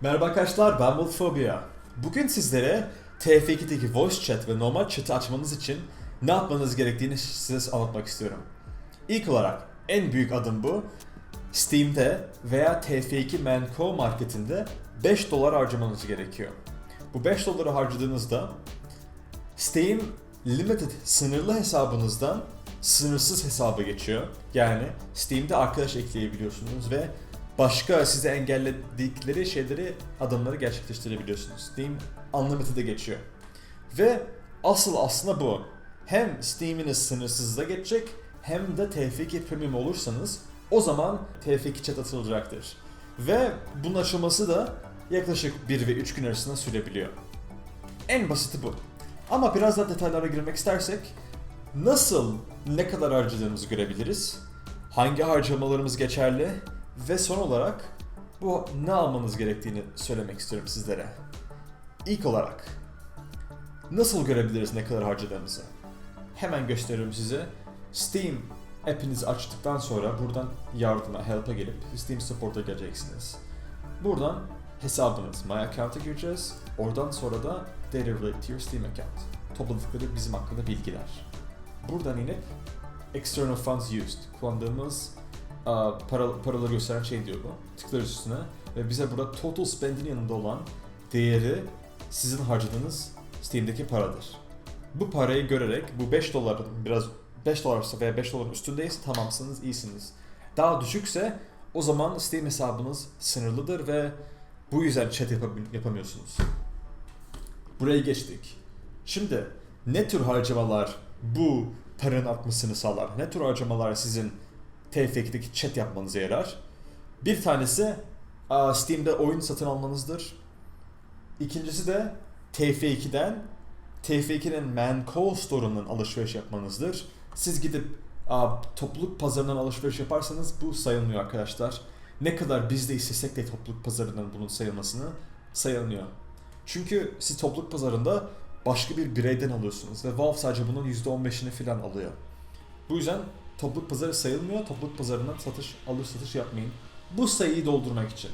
Merhaba arkadaşlar ben Wolfobia. Bugün sizlere TF2'deki voice chat ve normal chat'i açmanız için ne yapmanız gerektiğini size anlatmak istiyorum. İlk olarak en büyük adım bu. Steam'de veya TF2 Manco marketinde 5 dolar harcamanız gerekiyor. Bu 5 doları harcadığınızda Steam Limited sınırlı hesabınızdan sınırsız hesaba geçiyor. Yani Steam'de arkadaş ekleyebiliyorsunuz ve başka size engelledikleri şeyleri adımları gerçekleştirebiliyorsunuz. Steam Unlimited'e geçiyor. Ve asıl aslında bu. Hem Steam'iniz sınırsızda geçecek hem de TF2 Premium olursanız o zaman TF2 chat atılacaktır. Ve bunun açılması da yaklaşık 1 ve 3 gün arasında sürebiliyor. En basiti bu. Ama biraz daha detaylara girmek istersek nasıl ne kadar harcadığımızı görebiliriz? Hangi harcamalarımız geçerli? Ve son olarak bu ne almanız gerektiğini söylemek istiyorum sizlere. İlk olarak nasıl görebiliriz ne kadar harcadığımızı? Hemen gösteriyorum size. Steam app'inizi açtıktan sonra buradan yardıma, help'a gelip Steam Support'a geleceksiniz. Buradan hesabınız, My Account'a gireceğiz. Oradan sonra da Data Relate to your Steam Account. Topladıkları bizim hakkında bilgiler. Buradan inip External Funds Used kullandığımız para, paraları gösteren şey diyor bu. Tıklarız üstüne ve bize burada Total Spend'in yanında olan değeri sizin harcadığınız Steam'deki paradır. Bu parayı görerek bu 5 doların biraz 5 dolarsa veya 5 doların üstündeyse tamamsınız, iyisiniz. Daha düşükse o zaman Steam hesabınız sınırlıdır ve bu yüzden chat yapabil- yapamıyorsunuz. Burayı geçtik. Şimdi ne tür harcamalar bu paranın artmasını sağlar? Ne tür harcamalar sizin TF2'deki chat yapmanıza yarar? Bir tanesi Steam'de oyun satın almanızdır. İkincisi de TF2'den TF2'nin Manco Store'undan alışveriş yapmanızdır. Siz gidip aa, topluluk pazarından alışveriş yaparsanız bu sayılmıyor arkadaşlar. Ne kadar biz de istesek de topluluk pazarından bunun sayılmasını sayılmıyor. Çünkü siz topluluk pazarında başka bir bireyden alıyorsunuz ve Valve sadece bunun %15'ini falan alıyor. Bu yüzden topluluk pazarı sayılmıyor. Topluluk pazarından satış alış satış yapmayın. Bu sayıyı doldurmak için.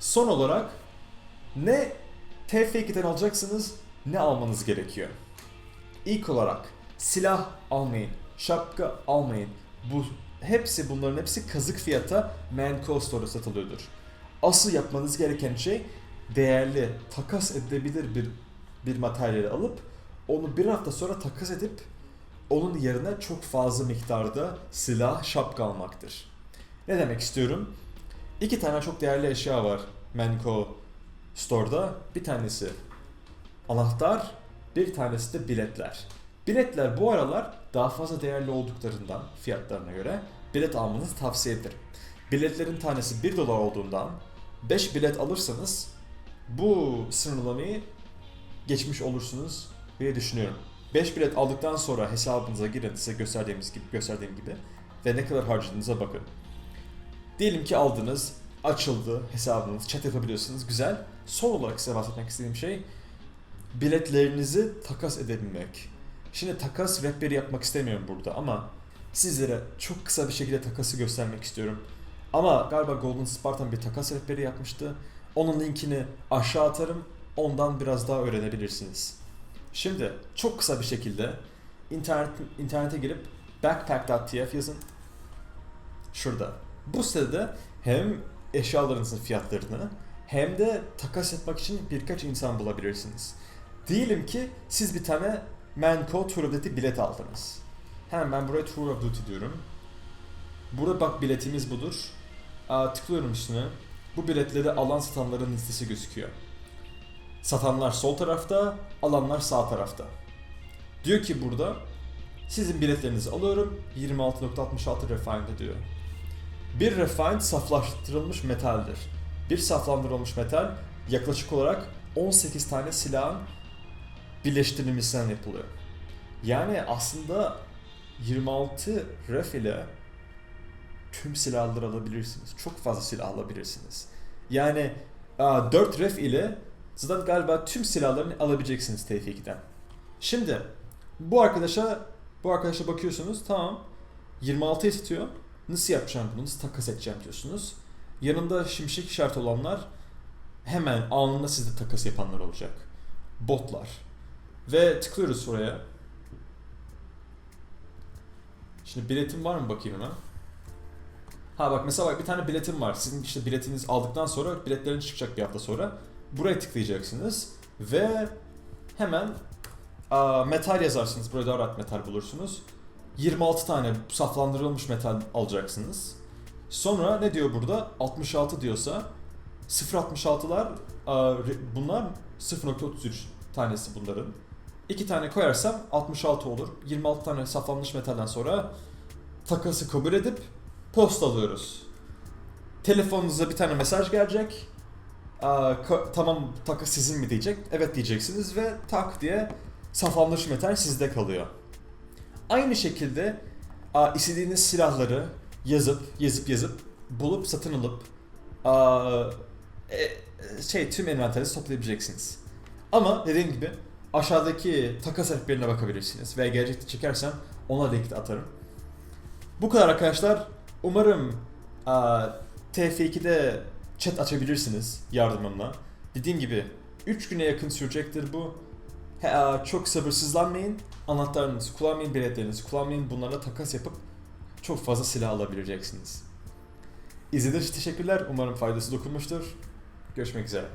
Son olarak ne TF2'den alacaksınız ne almanız gerekiyor? İlk olarak silah almayın, şapka almayın. Bu hepsi bunların hepsi kazık fiyata Manco Store'da satılıyordur. Asıl yapmanız gereken şey değerli, takas edilebilir bir bir materyali alıp onu bir hafta sonra takas edip onun yerine çok fazla miktarda silah, şapka almaktır. Ne demek istiyorum? İki tane çok değerli eşya var Manco Store'da. Bir tanesi anahtar, bir tanesi de biletler. Biletler bu aralar daha fazla değerli olduklarından fiyatlarına göre bilet almanızı tavsiye ederim. Biletlerin tanesi 1 dolar olduğundan 5 bilet alırsanız bu sınırlamayı geçmiş olursunuz diye düşünüyorum. 5 bilet aldıktan sonra hesabınıza girin size gösterdiğimiz gibi gösterdiğim gibi ve ne kadar harcadığınıza bakın. Diyelim ki aldınız, açıldı hesabınız, chat yapabiliyorsunuz, güzel. Son olarak size bahsetmek istediğim şey biletlerinizi takas edebilmek. Şimdi takas rehberi yapmak istemiyorum burada ama sizlere çok kısa bir şekilde takası göstermek istiyorum. Ama galiba Golden Spartan bir takas rehberi yapmıştı. Onun linkini aşağı atarım. Ondan biraz daha öğrenebilirsiniz. Şimdi çok kısa bir şekilde internet internete girip backpack.tf yazın. Şurada. Bu sitede hem eşyalarınızın fiyatlarını hem de takas etmek için birkaç insan bulabilirsiniz. Diyelim ki siz bir tane Manco Tour of Duty bilet aldınız. Hemen ben buraya Tour of Duty diyorum. Burada bak biletimiz budur. Aa, tıklıyorum üstüne. Bu biletleri alan satanların listesi gözüküyor. Satanlar sol tarafta, alanlar sağ tarafta. Diyor ki burada sizin biletlerinizi alıyorum 26.66 refined diyor. Bir refined saflaştırılmış metaldir. Bir saflandırılmış metal yaklaşık olarak 18 tane silahın birleştirilmesinden yapılıyor. Yani aslında 26 ref ile tüm silahları alabilirsiniz. Çok fazla silah alabilirsiniz. Yani 4 ref ile zaten galiba tüm silahlarını alabileceksiniz TF2'den. Şimdi bu arkadaşa bu arkadaşa bakıyorsunuz tamam 26'ya satıyor. Nasıl yapacağım bunu? Nasıl takas edeceğim diyorsunuz. Yanında şimşek işareti olanlar hemen anında sizde takas yapanlar olacak. Botlar. Ve tıklıyoruz oraya. Şimdi biletim var mı bakayım hemen. Ha bak mesela bak bir tane biletim var. Sizin işte biletiniz aldıktan sonra biletlerin çıkacak bir hafta sonra. Buraya tıklayacaksınız ve hemen aa, metal yazarsınız. Burada rahat metal bulursunuz. 26 tane saflandırılmış metal alacaksınız. Sonra ne diyor burada? 66 diyorsa 0.66'lar aa, re- bunlar 0.33 tanesi bunların. 2 tane koyarsam 66 olur. 26 tane saflanmış metalden sonra takası kabul edip post alıyoruz. Telefonunuza bir tane mesaj gelecek. Tamam takas sizin mi diyecek. Evet diyeceksiniz ve tak diye saflanmış metal sizde kalıyor. Aynı şekilde aa, istediğiniz silahları yazıp yazıp yazıp bulup satın alıp aa, e, şey tüm envanterinizi toplayabileceksiniz. Ama dediğim gibi aşağıdaki takas rehberine bakabilirsiniz veya gelecekte çekersem ona link de atarım. Bu kadar arkadaşlar. Umarım aa, TF2'de chat açabilirsiniz yardımımla. Dediğim gibi 3 güne yakın sürecektir bu. He, çok sabırsızlanmayın. Anahtarlarınızı kullanmayın, biletlerinizi kullanmayın. Bunlarla takas yapıp çok fazla silah alabileceksiniz. İzlediğiniz için teşekkürler. Umarım faydası dokunmuştur. Görüşmek üzere.